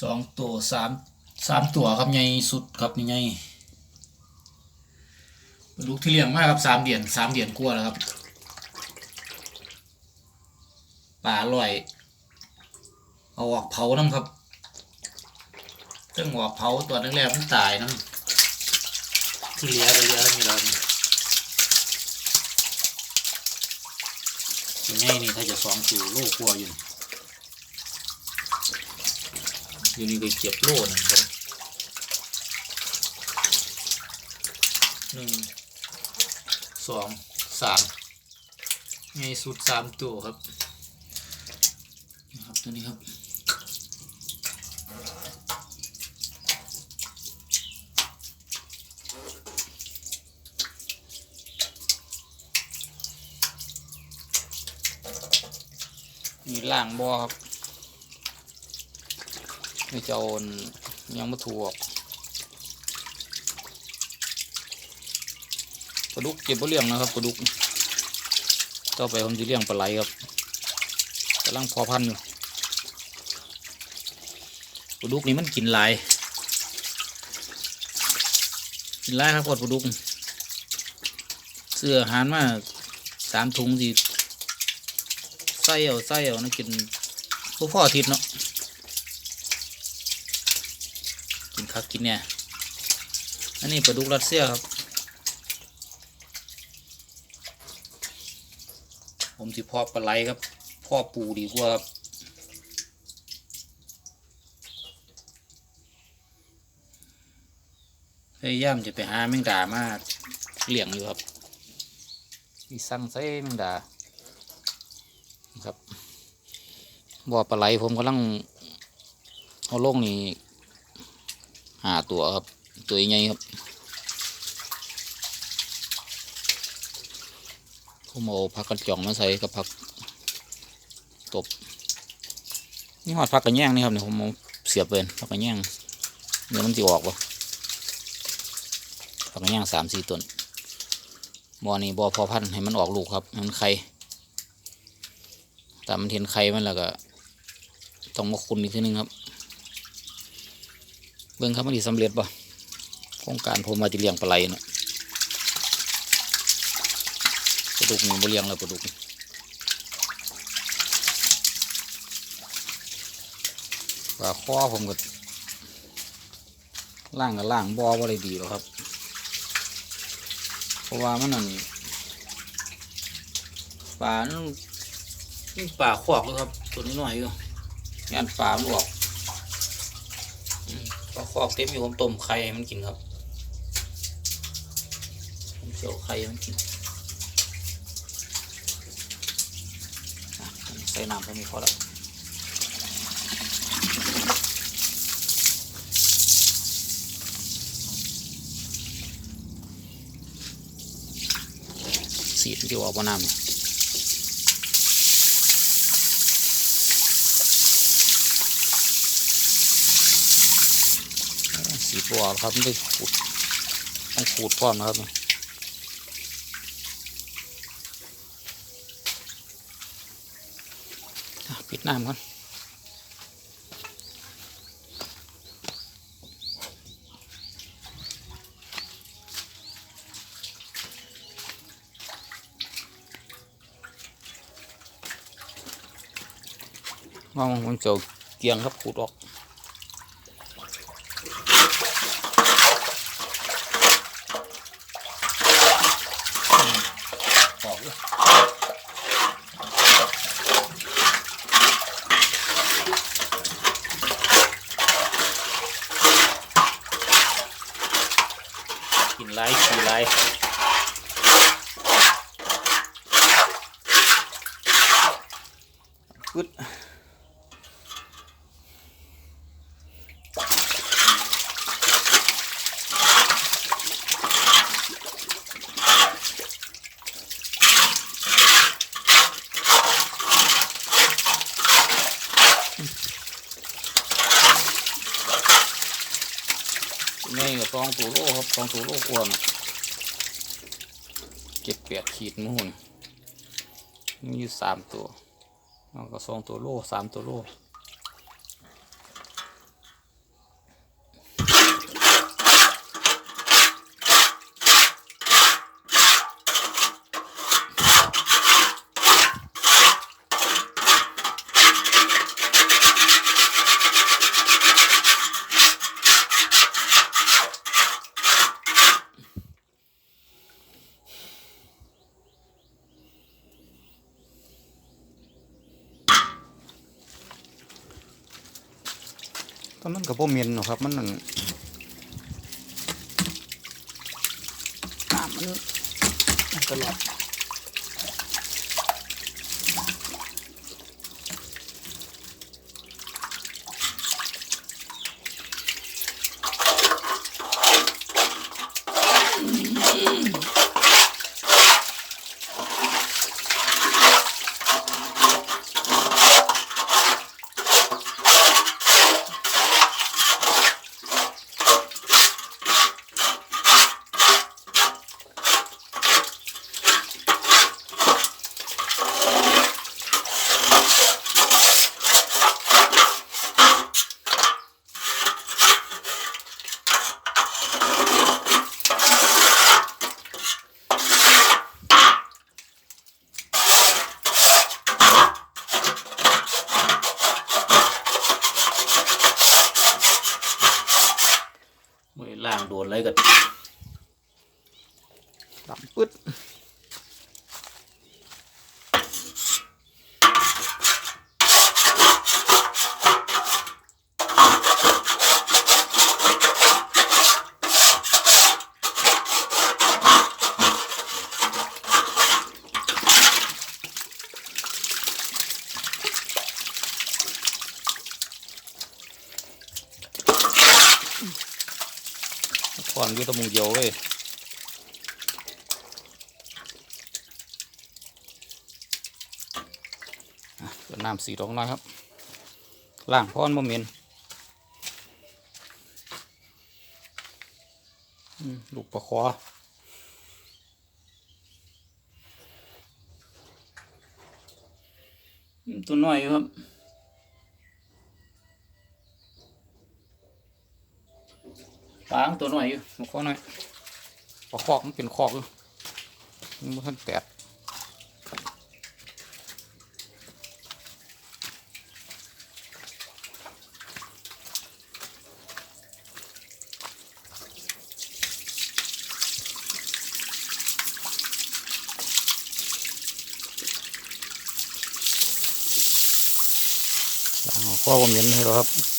สองตัวสามสามตัวครับใหญ่สุดครับนี่ใหญ่ลูกที่เลี้ยงมากครับสามเดือนสามเดือนกว่าแล้วครับปลาอร่อย เอาออกเผาน้ำครับเรื่องออกเผาตัวแรกๆมันตายน้ำที่เหลี้ยก็เหลี้ยมีเรานี่ยังไงนี่ถ้าจะสองตัวโลกลัวอยู่นี่ อยู่นี่ก็เจ็บโล่นะครับหนึ่งสองสามไงสุดสามตัวครับนะครับตัวนี้ครับนี่ล่างบอครับ นี่จะเอนยังมาถูออกปลาดุกเก็บเลี้ยงนะครับปลาดุก ต่อไปผมจะเลี้ยงปลาไหลครับกำลังพอพันอยู่ปลาดุกนี่มันกินหลาย กินหลายครับพอดปลาดุก เสื้ออาหารมาสามถุงสิไส้เอาไส้เอานะกินพวกพ่อทิตย์เนาะกิน คักกินเนี่ย อันนี้ปลาดุกรัสเซียครับ ผมสิพ่อปลาไหลครับ พ่อปูดีกว่าครับพยายามจะไปหาแมงดามาเลี้ยงอยู่ครับมีสั่งใส่แมงดาครับบ่อปลาไหลผมกำลังเอาลงนี่ หาตัวครับ ตัวใหญ่ครับ ผมเอาผักกระจองมาใส่กับผักตบ นี่หอดผักกระแยงนี่ครับเนี่ยผมเอาเสียบเป็นผักกระแยงเนื้อมันจะออกปะผักกระแยงสามสี่ต้นบ่อนี้บ่อพอพันธุ์ให้มันออกลูกครับ มันไข่แต่มันเห็นไข่มันแล้วก็ต้องมาคุณอีกทีนึงครับ บิ่งครับมันดีสำเร็จปะโครงการผมมาจะเลี้ยงปลาไหลเนาะปลาดุกนี่บ่เลี้ยงแล้วปลาดุกนี่ปลาข้อผมก็ล่างกับล่างบ่อบ่ได้ดีหรอกครับ เพราะว่ามันนั่นปลานั่นนี่ป่าขวากเลยครับ ตัวนี้หน่อยอยู่งานป่ามันออกอื มปลาขวากเต็มอยู่ผมต้มไข่มันกินครับผมเจียวไข่มันกินใส่น้ำก็มีพอแล้วสีดที่ออกว่าน้ำเนี่ย สีบัวครับไม่ได้ขูดต้องขูดพร้อมนะครับปิดน้ำก่อนมองมันเจียวเกียงครับขูดออก ออกเลยกินไรกินไร กึดนี่ก็สองตัวโลครับสองตัวโลกวนเก็บแปดขีดนู่นมีอยู่สามตัว ก็สองตัวโลสามตัวโล ก็มันกับโบเมียนเนาะครับ มันนั่นน้ำมันมันตลอด อนอยู่ตะมุงเดียวเว้ยน้ำสีดอกน้อยครับล่างพอนบ่เมนลูกประคออืมตัวน้อยครับ ปางตัวหน้อยอยู่ประคอน้อยประคอกมันเป็นคอกอยู่มันบ่ทันแตกล้างเอาข้อผมเย็นให้แล้วครับ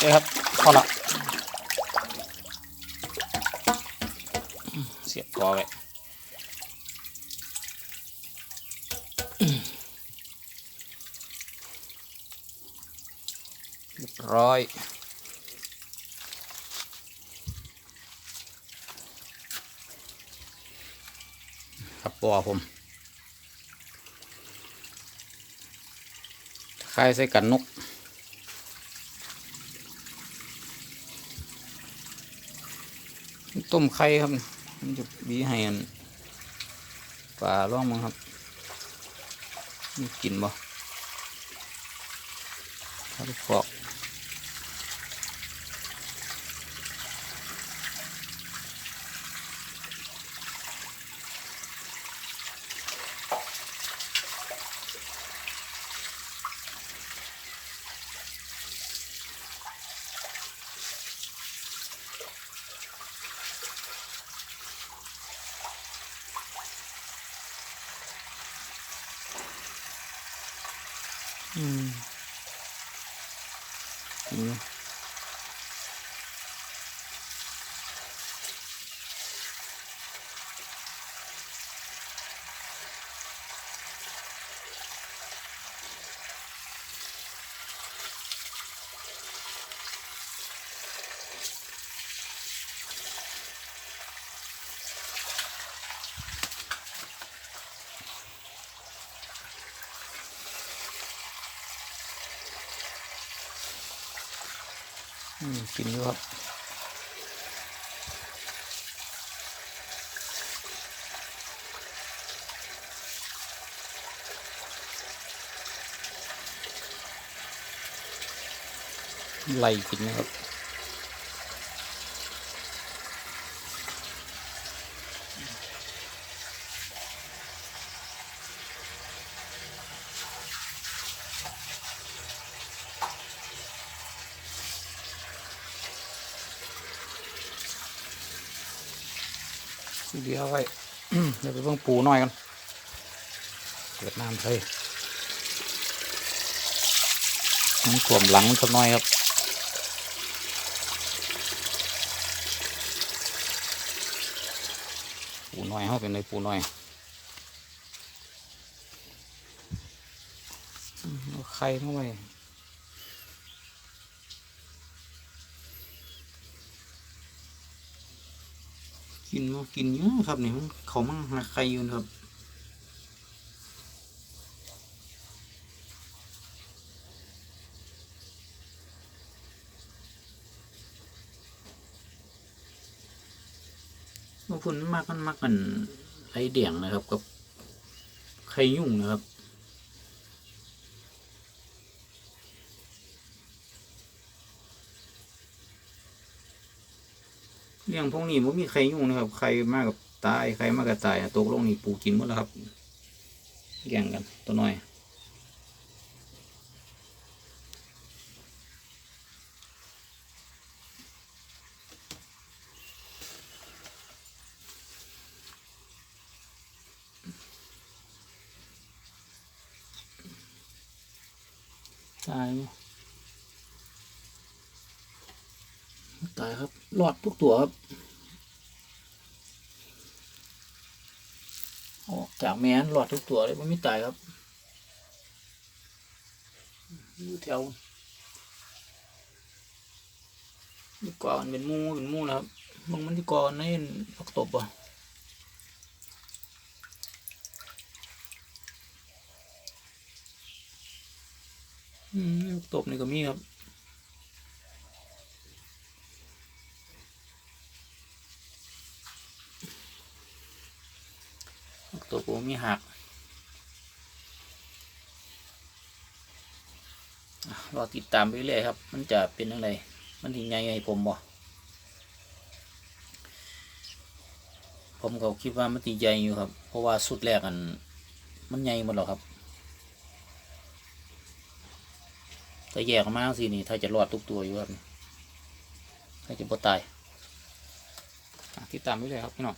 เลยครับพอละเสียบกอไว้เรียบร้อยครับปอผมคายใส่กันนก ต้มไข่ครับมันจะบีให้อันปลาล่องมั้งครับมีกินบ่ข้าวฟอก อืม อื กินอยู่ครับไล่กินนะครับ เดี๋ยวไว้เดี๋ยวไปเบิ่งปูหน่อยกันเปิดน้ำเลยมันท่วมหลังมันสักหน่อยครับปูน้อยเขาเป็นในปูน้อยไข่เข้าไป กินมากินเยอะครับเนี่มันเขามั่งหาไข่อยู่นะครับบางคนมากมันมากกันไข่เดี่ยงนะครับกับไข่ยุ่งนะครับ เรื่งพวกนี้มันมีไข่ยุ่งนะครับไข่มากกับตายไข่มากกับตายตกลงนี่ปูกินหมดแล้วครับแย่งกันตัวน้อยตายไห มตาครับรอดทุกตัวครับ ออกจากแมนรอดทุกตัวเลยมันไม่ตายครับอยู่แถวนี่ก่อนเป็นมูเป็นมูนะครับบางมันที่ก่อนในผักตบอะอืมผักตบนี่ก็มีครับ ตัวปูมีหักรอติดตามไปเรื่อยครับ มันจะเป็นยังไงมันถึงไงให้ผมบ่ผมก็คิดว่ามันตีใหญ่อยู่ครับ เพราะว่าสุดแรกอัน มันใหญ่หมดแล้วครับถ้าแยกออกมาสินี่ ถ้าจะรอดทุกตัวอยู่ครับนี่ถ้าจะบ่ตายติดตามไปเลยครับพี่น้อง